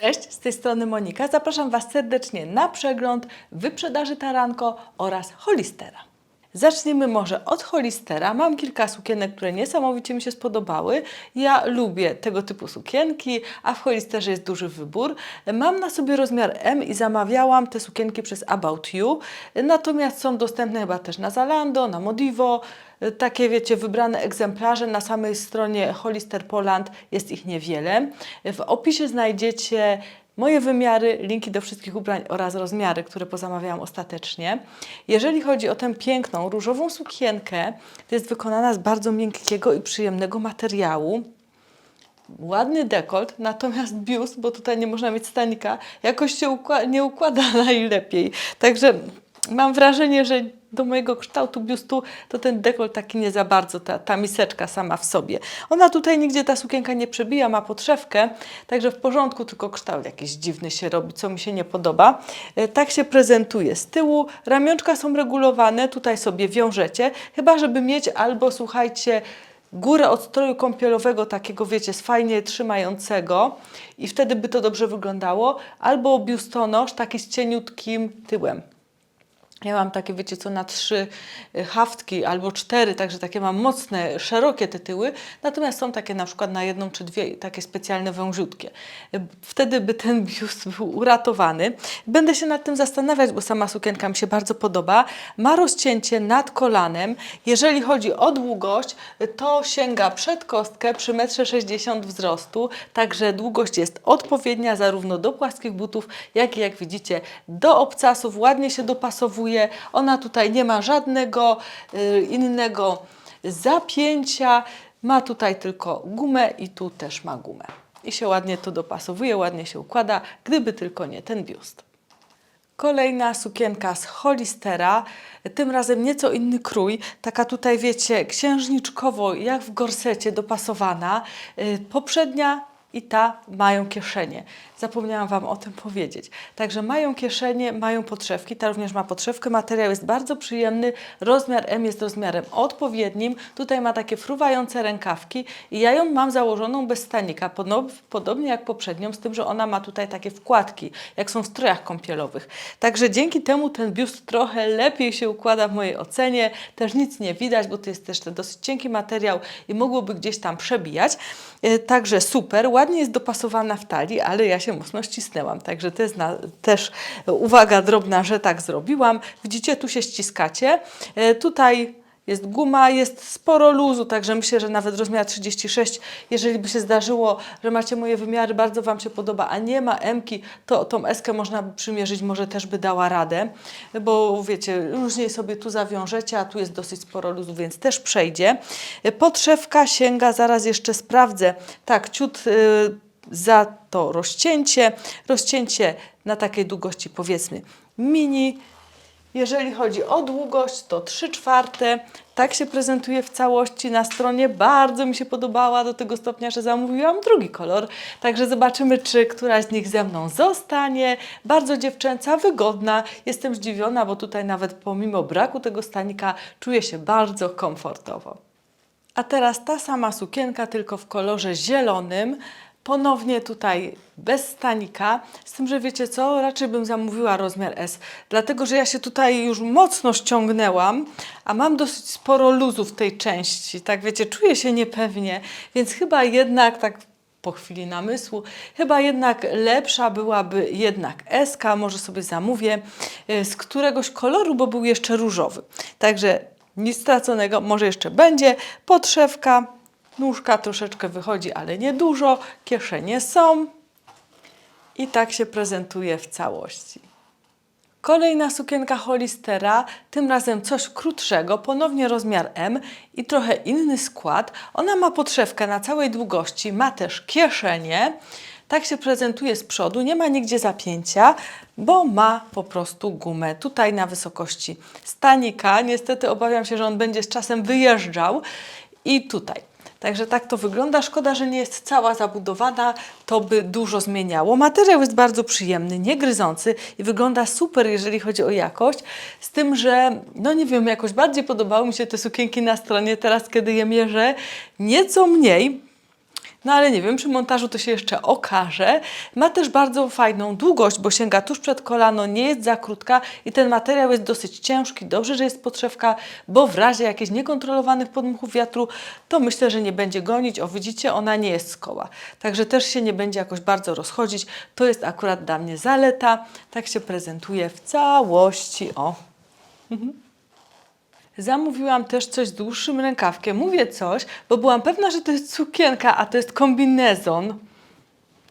Cześć, z tej strony Monika. Zapraszam Was serdecznie na przegląd wyprzedaży Taranko oraz Holistera. Zacznijmy może od Holistera. Mam kilka sukienek, które niesamowicie mi się spodobały. Ja lubię tego typu sukienki, a w Holisterze jest duży wybór. Mam na sobie rozmiar M i zamawiałam te sukienki przez About You. Natomiast są dostępne chyba też na Zalando, na Modivo. Takie wiecie, wybrane egzemplarze na samej stronie Holister Poland jest ich niewiele. W opisie znajdziecie moje wymiary, linki do wszystkich ubrań oraz rozmiary, które pozamawiałam ostatecznie. Jeżeli chodzi o tę piękną różową sukienkę, to jest wykonana z bardzo miękkiego i przyjemnego materiału. Ładny dekolt, natomiast biust, bo tutaj nie można mieć stanika, jakoś się nie układa najlepiej. Także mam wrażenie, że do mojego kształtu biustu to ten dekolt taki nie za bardzo, ta, ta miseczka sama w sobie. Ona tutaj nigdzie ta sukienka nie przebija, ma podszewkę, także w porządku, tylko kształt jakiś dziwny się robi, co mi się nie podoba. E, Tak się prezentuje z tyłu. Ramionczka są regulowane, tutaj sobie wiążecie, chyba żeby mieć albo, słuchajcie, górę od stroju kąpielowego, takiego wiecie, fajnie trzymającego i wtedy by to dobrze wyglądało, albo biustonosz taki z cieniutkim tyłem. Ja mam takie, wiecie co, na trzy y, haftki albo cztery, także takie mam mocne, szerokie te tyły, natomiast są takie na przykład na jedną czy dwie takie specjalne węziutkie. Y, Wtedy by ten biust był uratowany. Będę się nad tym zastanawiać, bo sama sukienka mi się bardzo podoba. Ma rozcięcie nad kolanem. Jeżeli chodzi o długość, y, to sięga przed kostkę przy 1,60 m wzrostu, także długość jest odpowiednia zarówno do płaskich butów, jak i jak widzicie do obcasów. Ładnie się dopasowuje. Ona tutaj nie ma żadnego y, innego zapięcia. Ma tutaj tylko gumę i tu też ma gumę. I się ładnie to dopasowuje, ładnie się układa, gdyby tylko nie ten biust. Kolejna sukienka z Holistera, tym razem nieco inny krój, taka tutaj wiecie, księżniczkowo, jak w gorsecie dopasowana. Y, Poprzednia i ta mają kieszenie. Zapomniałam Wam o tym powiedzieć. Także mają kieszenie, mają podszewki, ta również ma podszewkę. Materiał jest bardzo przyjemny, rozmiar M jest rozmiarem odpowiednim. Tutaj ma takie fruwające rękawki i ja ją mam założoną bez stanika, podobnie jak poprzednią, z tym, że ona ma tutaj takie wkładki, jak są w strojach kąpielowych. Także dzięki temu ten biust trochę lepiej się układa w mojej ocenie. Też nic nie widać, bo to jest też ten dosyć cienki materiał i mogłoby gdzieś tam przebijać. E, Także super, ładnie jest dopasowana w talii, ale ja się mocno ścisnęłam. Także to jest na, też uwaga drobna, że tak zrobiłam. Widzicie, tu się ściskacie. E, Tutaj jest guma, jest sporo luzu, także myślę, że nawet rozmiar 36, jeżeli by się zdarzyło, że macie moje wymiary, bardzo Wam się podoba, a nie ma M-ki, to tą eskę można by przymierzyć, może też by dała radę, bo wiecie, różnie sobie tu zawiążecie, a tu jest dosyć sporo luzu, więc też przejdzie. Podszewka sięga, zaraz jeszcze sprawdzę, tak, ciut y, za to rozcięcie, rozcięcie na takiej długości powiedzmy mini, jeżeli chodzi o długość, to 3 czwarte. Tak się prezentuje w całości na stronie. Bardzo mi się podobała do tego stopnia, że zamówiłam drugi kolor. Także zobaczymy, czy któraś z nich ze mną zostanie. Bardzo dziewczęca, wygodna. Jestem zdziwiona, bo tutaj nawet pomimo braku tego stanika czuję się bardzo komfortowo. A teraz ta sama sukienka, tylko w kolorze zielonym. Ponownie tutaj bez stanika, z tym, że wiecie co, raczej bym zamówiła rozmiar S, dlatego że ja się tutaj już mocno ściągnęłam, a mam dosyć sporo luzu w tej części, tak wiecie, czuję się niepewnie, więc chyba jednak tak po chwili namysłu, chyba jednak lepsza byłaby jednak S, może sobie zamówię y, z któregoś koloru, bo był jeszcze różowy. Także nic straconego, może jeszcze będzie. Podszewka, nóżka troszeczkę wychodzi, ale nie dużo, kieszenie są i tak się prezentuje w całości. Kolejna sukienka Holistera, tym razem coś krótszego, ponownie rozmiar M i trochę inny skład. Ona ma podszewkę na całej długości, ma też kieszenie. Tak się prezentuje z przodu, nie ma nigdzie zapięcia, bo ma po prostu gumę tutaj na wysokości stanika. Niestety obawiam się, że on będzie z czasem wyjeżdżał i tutaj. Także tak to wygląda. Szkoda, że nie jest cała zabudowana, to by dużo zmieniało. Materiał jest bardzo przyjemny, niegryzący i wygląda super, jeżeli chodzi o jakość. Z tym, że no nie wiem, jakoś bardziej podobały mi się te sukienki na stronie, teraz kiedy je mierzę, nieco mniej. No ale nie wiem, przy montażu to się jeszcze okaże. Ma też bardzo fajną długość, bo sięga tuż przed kolano, nie jest za krótka i ten materiał jest dosyć ciężki. Dobrze, że jest podszewka, bo w razie jakichś niekontrolowanych podmuchów wiatru, to myślę, że nie będzie gonić. O, widzicie, ona nie jest z koła. Także też się nie będzie jakoś bardzo rozchodzić. To jest akurat dla mnie zaleta. Tak się prezentuje w całości. O. Zamówiłam też coś z dłuższym rękawkiem. Mówię coś, bo byłam pewna, że to jest sukienka, a to jest kombinezon.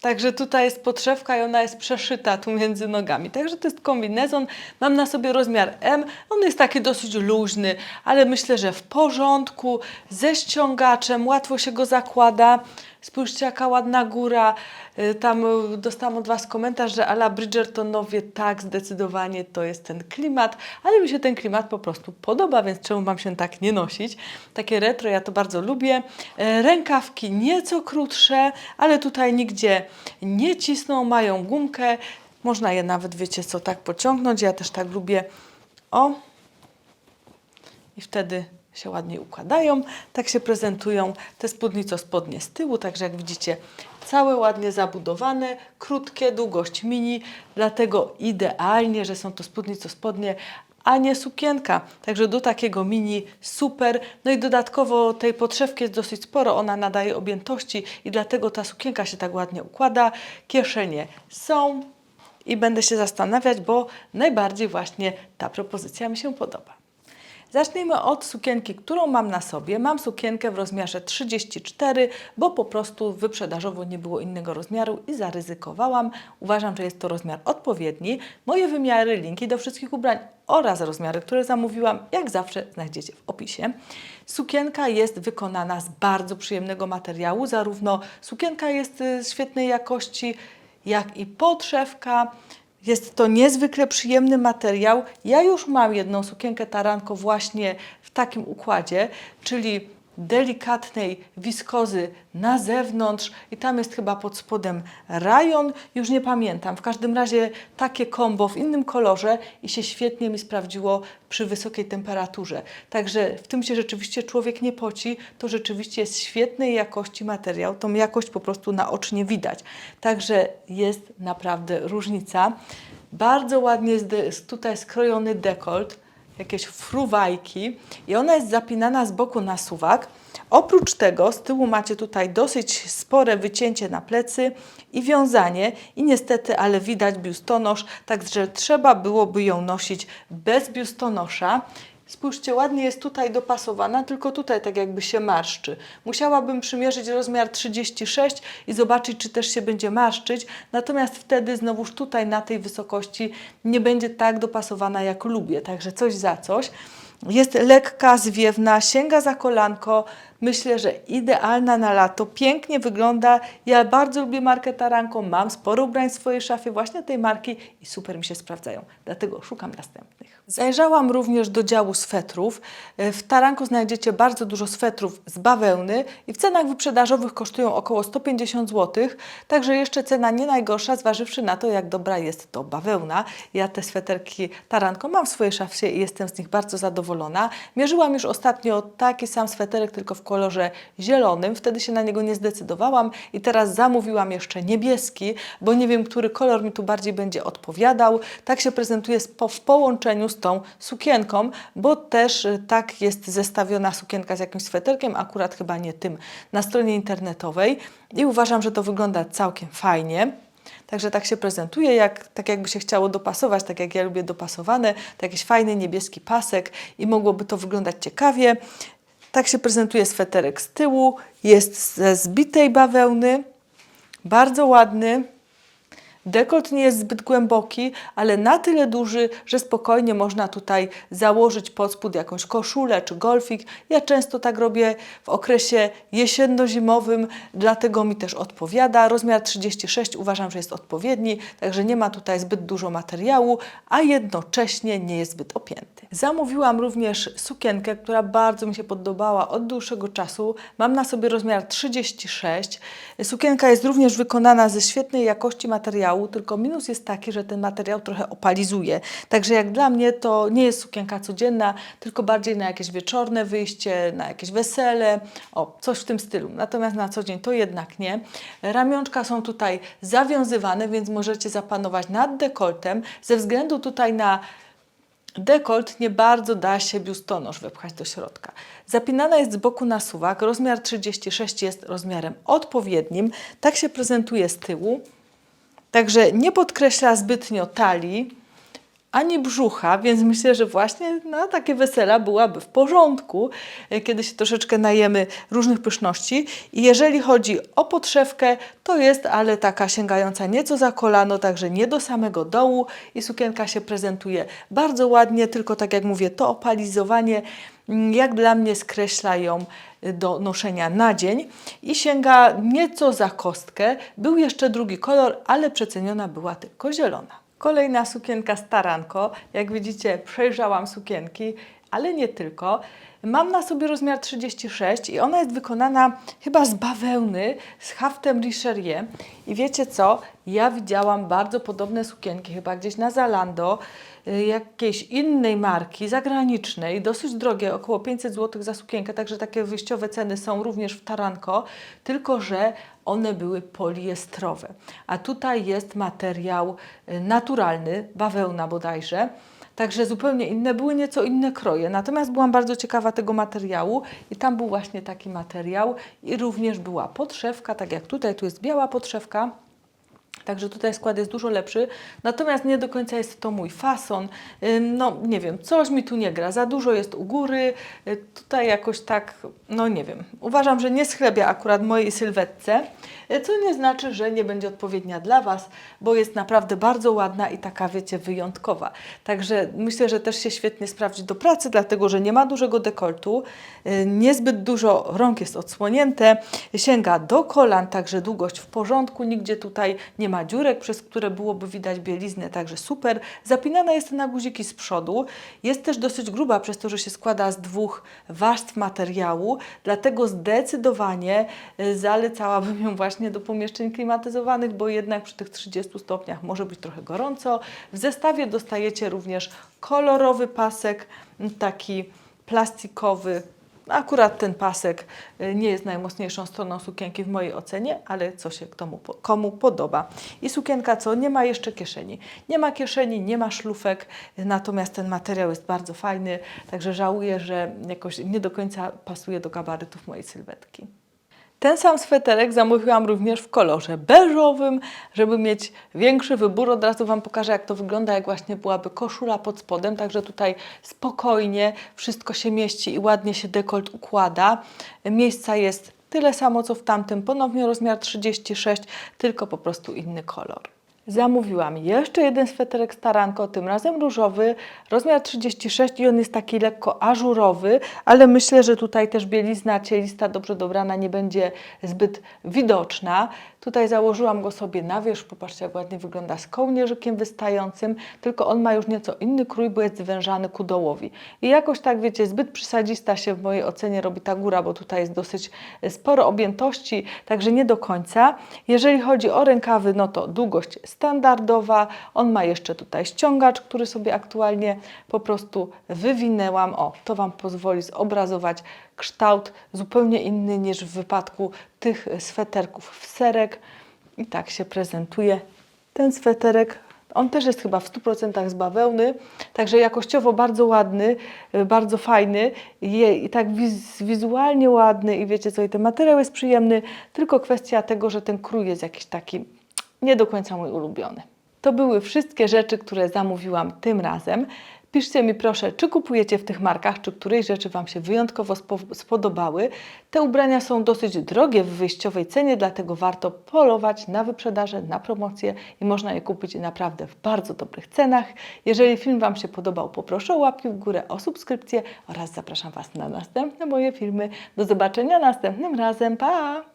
Także tutaj jest podszewka i ona jest przeszyta tu między nogami. Także to jest kombinezon. Mam na sobie rozmiar M. On jest taki dosyć luźny, ale myślę, że w porządku. Ze ściągaczem, łatwo się go zakłada. Spójrzcie, jaka ładna góra. Y, Tam y, dostałam od Was komentarz, że ala Bridgertonowie, tak, zdecydowanie to jest ten klimat, ale mi się ten klimat po prostu podoba, więc czemu mam się tak nie nosić? Takie retro, ja to bardzo lubię. E, Rękawki nieco krótsze, ale tutaj nigdzie nie cisną, mają gumkę. Można je nawet, wiecie co, tak pociągnąć. Ja też tak lubię. O, i wtedy się ładnie układają. Tak się prezentują te spódnico spodnie z tyłu, także jak widzicie całe ładnie zabudowane, krótkie, długość mini, dlatego idealnie, że są to spódnico spodnie, a nie sukienka. Także do takiego mini super. No i dodatkowo tej podszewki jest dosyć sporo, ona nadaje objętości i dlatego ta sukienka się tak ładnie układa. Kieszenie są i będę się zastanawiać, bo najbardziej właśnie ta propozycja mi się podoba. Zacznijmy od sukienki, którą mam na sobie. Mam sukienkę w rozmiarze 34, bo po prostu wyprzedażowo nie było innego rozmiaru i zaryzykowałam. Uważam, że jest to rozmiar odpowiedni. Moje wymiary, linki do wszystkich ubrań oraz rozmiary, które zamówiłam, jak zawsze znajdziecie w opisie. Sukienka jest wykonana z bardzo przyjemnego materiału, zarówno sukienka jest y, świetnej jakości, jak i podszewka. Jest to niezwykle przyjemny materiał. Ja już mam jedną sukienkę taranko właśnie w takim układzie, czyli delikatnej wiskozy na zewnątrz i tam jest chyba pod spodem rajon, już nie pamiętam. W każdym razie takie kombo w innym kolorze i się świetnie mi sprawdziło przy wysokiej temperaturze. Także w tym się rzeczywiście człowiek nie poci, to rzeczywiście jest świetnej jakości materiał, tą jakość po prostu naocznie widać. Także jest naprawdę różnica. Bardzo ładnie jest tutaj skrojony dekolt, jakieś fruwajki i ona jest zapinana z boku na suwak. Oprócz tego z tyłu macie tutaj dosyć spore wycięcie na plecy i wiązanie i niestety, ale widać biustonosz, także trzeba byłoby ją nosić bez biustonosza. Spójrzcie, ładnie jest tutaj dopasowana, tylko tutaj tak jakby się marszczy. Musiałabym przymierzyć rozmiar 36 i zobaczyć, czy też się będzie marszczyć, natomiast wtedy znowuż tutaj na tej wysokości nie będzie tak dopasowana, jak lubię, także coś za coś. Jest lekka, zwiewna, sięga za kolanko. Myślę, że idealna na lato. Pięknie wygląda. Ja bardzo lubię markę Taranko. Mam sporo ubrań w swojej szafie właśnie tej marki i super mi się sprawdzają. Dlatego szukam następnych. Zajrzałam również do działu swetrów. W Taranko znajdziecie bardzo dużo swetrów z bawełny i w cenach wyprzedażowych kosztują około 150 zł. Także jeszcze cena nie najgorsza, zważywszy na to, jak dobra jest to bawełna. Ja te sweterki Taranko mam w swojej szafie i jestem z nich bardzo zadowolona. Mierzyłam już ostatnio taki sam sweterek, tylko w kolorze zielonym. Wtedy się na niego nie zdecydowałam i teraz zamówiłam jeszcze niebieski, bo nie wiem, który kolor mi tu bardziej będzie odpowiadał. Tak się prezentuje w połączeniu z tą sukienką, bo też y, tak jest zestawiona sukienka z jakimś sweterkiem, akurat chyba nie tym, na stronie internetowej i uważam, że to wygląda całkiem fajnie. Także tak się prezentuje, jak, tak jakby się chciało dopasować, tak jak ja lubię dopasowane, to jakiś fajny niebieski pasek i mogłoby to wyglądać ciekawie. Tak się prezentuje sweterek z tyłu, jest ze zbitej bawełny, bardzo ładny. Dekolt nie jest zbyt głęboki, ale na tyle duży, że spokojnie można tutaj założyć pod spód jakąś koszulę czy golfik. Ja często tak robię w okresie jesienno-zimowym, dlatego mi też odpowiada. Rozmiar 36 uważam, że jest odpowiedni, także nie ma tutaj zbyt dużo materiału, a jednocześnie nie jest zbyt opięty. Zamówiłam również sukienkę, która bardzo mi się podobała od dłuższego czasu. Mam na sobie rozmiar 36. Sukienka jest również wykonana ze świetnej jakości materiału. Materiału, tylko minus jest taki, że ten materiał trochę opalizuje. Także jak dla mnie to nie jest sukienka codzienna, tylko bardziej na jakieś wieczorne wyjście, na jakieś wesele, o, coś w tym stylu. Natomiast na co dzień to jednak nie. Ramionczka są tutaj zawiązywane, więc możecie zapanować nad dekoltem. Ze względu tutaj na Dekolt nie bardzo da się biustonosz wepchać do środka. Zapinana jest z boku na suwak. Rozmiar 36 jest rozmiarem odpowiednim. Tak się prezentuje z tyłu. Także nie podkreśla zbytnio talii ani brzucha, więc myślę, że właśnie na takie wesela byłaby w porządku, e, kiedy się troszeczkę najemy różnych pyszności. I jeżeli chodzi o podszewkę, to jest ale taka sięgająca nieco za kolano, także nie do samego dołu i sukienka się prezentuje bardzo ładnie, tylko tak jak mówię, to opalizowanie mm, jak dla mnie skreśla ją do noszenia na dzień i sięga nieco za kostkę. Był jeszcze drugi kolor, ale przeceniona była tylko zielona. Kolejna sukienka staranko. Jak widzicie, przejrzałam sukienki, ale nie tylko. Mam na sobie rozmiar 36 i ona jest wykonana chyba z bawełny, z haftem Richelieu. I wiecie co? Ja widziałam bardzo podobne sukienki, chyba gdzieś na Zalando, jakiejś innej marki, zagranicznej, dosyć drogie, około 500 zł za sukienkę, także takie wyjściowe ceny są również w Taranko, tylko że one były poliestrowe. A tutaj jest materiał y, naturalny, bawełna bodajże. Także zupełnie inne, były nieco inne kroje. Natomiast byłam bardzo ciekawa tego materiału i tam był właśnie taki materiał i również była podszewka, tak jak tutaj, tu jest biała podszewka. Także tutaj skład jest dużo lepszy, natomiast nie do końca jest to mój fason. No nie wiem, coś mi tu nie gra, za dużo jest u góry, y, tutaj jakoś tak, no nie wiem. Uważam, że nie schlebia akurat mojej sylwetce, co nie znaczy, że nie będzie odpowiednia dla Was, bo jest naprawdę bardzo ładna i taka, wiecie, wyjątkowa. Także myślę, że też się świetnie sprawdzi do pracy, dlatego że nie ma dużego dekoltu, y, niezbyt dużo rąk jest odsłonięte, sięga do kolan, także długość w porządku, nigdzie tutaj nie ma dziurek, przez które byłoby widać bieliznę, także super. Zapinana jest na guziki z przodu, jest też dosyć gruba przez to, że się składa z dwóch warstw materiału, dlatego zdecydowanie y, zalecałabym ją właśnie do pomieszczeń klimatyzowanych, bo jednak przy tych 30 stopniach może być trochę gorąco. W zestawie dostajecie również kolorowy pasek, taki plastikowy. Akurat ten pasek y, nie jest najmocniejszą stroną sukienki w mojej ocenie, ale co się komu, komu podoba. I sukienka co? Nie ma jeszcze kieszeni. Nie ma kieszeni, nie ma szlufek, y, natomiast ten materiał jest bardzo fajny, także żałuję, że jakoś nie do końca pasuje do gabarytów mojej sylwetki. Ten sam sweterek zamówiłam również w kolorze beżowym, żeby mieć większy wybór. Od razu Wam pokażę, jak to wygląda, jak właśnie byłaby koszula pod spodem. Także tutaj spokojnie wszystko się mieści i ładnie się dekolt układa. Miejsca jest tyle samo, co w tamtym. Ponownie rozmiar 36, tylko po prostu inny kolor. Zamówiłam jeszcze jeden sweterek staranko, tym razem różowy, rozmiar 36 i on jest taki lekko ażurowy, ale myślę, że tutaj też bielizna cielista, dobrze dobrana, nie będzie zbyt widoczna. Tutaj założyłam go sobie na wierzch, popatrzcie jak ładnie wygląda z kołnierzykiem wystającym, tylko on ma już nieco inny krój, bo jest zwężany ku dołowi. I jakoś tak, wiecie, zbyt przysadzista się w mojej ocenie robi ta góra, bo tutaj jest dosyć sporo objętości, także nie do końca. Jeżeli chodzi o rękawy, no to długość standardowa, on ma jeszcze tutaj ściągacz, który sobie aktualnie po prostu wywinęłam. O, to Wam pozwoli zobrazować kształt zupełnie inny niż w wypadku tych sweterków w serek. I tak się prezentuje ten sweterek. On też jest chyba w 100% z bawełny, także jakościowo bardzo ładny, y, bardzo fajny i tak wiz, wizualnie ładny i wiecie co, i ten materiał jest przyjemny, tylko kwestia tego, że ten krój jest jakiś taki nie do końca mój ulubiony. To były wszystkie rzeczy, które zamówiłam tym razem. Piszcie mi proszę, czy kupujecie w tych markach, czy której rzeczy Wam się wyjątkowo spo- spodobały. Te ubrania są dosyć drogie w wyjściowej cenie, dlatego warto polować na wyprzedaże, na promocje i można je kupić naprawdę w bardzo dobrych cenach. Jeżeli film Wam się podobał, poproszę o łapki w górę, o subskrypcję oraz zapraszam Was na następne moje filmy. Do zobaczenia następnym razem. Pa!